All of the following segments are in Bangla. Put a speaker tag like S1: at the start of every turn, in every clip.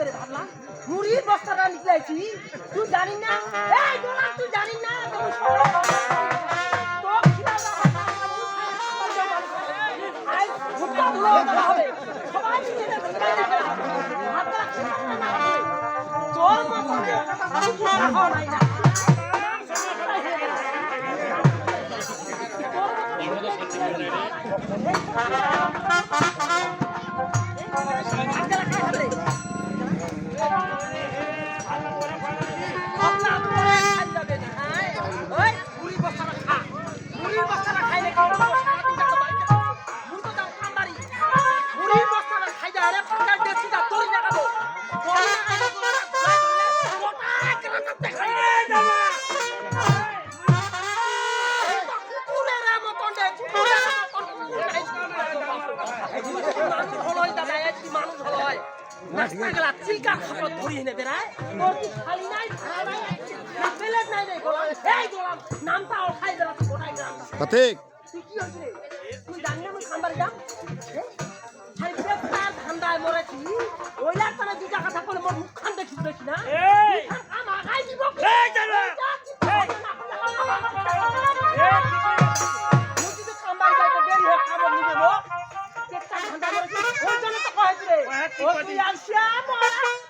S1: খাবে রে ভাবলাম, মুড়ির বস্তাটা নিকলাইছি তুই জানি না? এই গোলাম তুই জানি না? তুমি সবাই তো খিদা লাগা চিকা খাপড় ধরিয়ে নেবে না তোর কি খালি নাই? ভাড়া নাই? না প্লেট নাই রে গোলাম। এই গোলাম নামটা ওঠাই দিলা তুই গোটাই গ্রাম।
S2: সঠিক
S1: তুই কি হয়েছে রে? তুই জানি না আমি খাম্বার যাম খালি পেটটার ধান্দায় মরেছি। ওইলা তারা দুটা কথা বলে মোর মুখখান দেখি দেখি না? Siamo!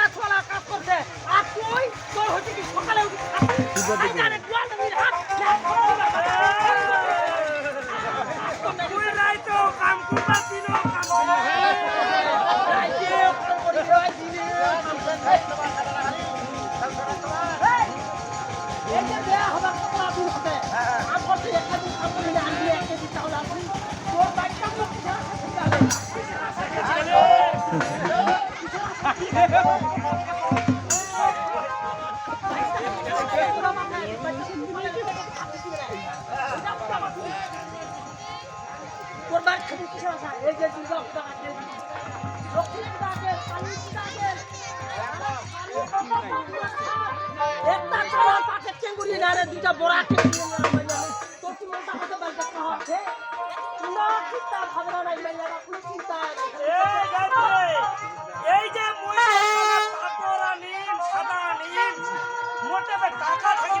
S1: করছে আর তুই তোর হচ্ছে কি সকালে উঠে
S2: বাবা
S1: হাত দুইটা বড় মাইলা তোর কি মনটা কত বার হবে চিন্তা ভাবনা নাই
S3: এই যে মোটে টাকা থাকিবা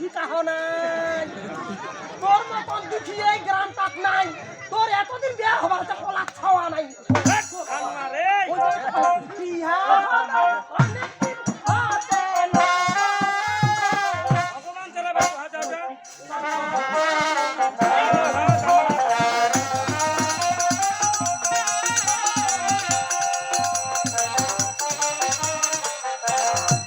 S1: দুঃখী কাহ নাই। তোর মতন দুঃখী এই গ্রাম তাক নাই। তোর এতদিন বিয়া হবার কলা ছাওয়া নাই। কি হ্যাঁ।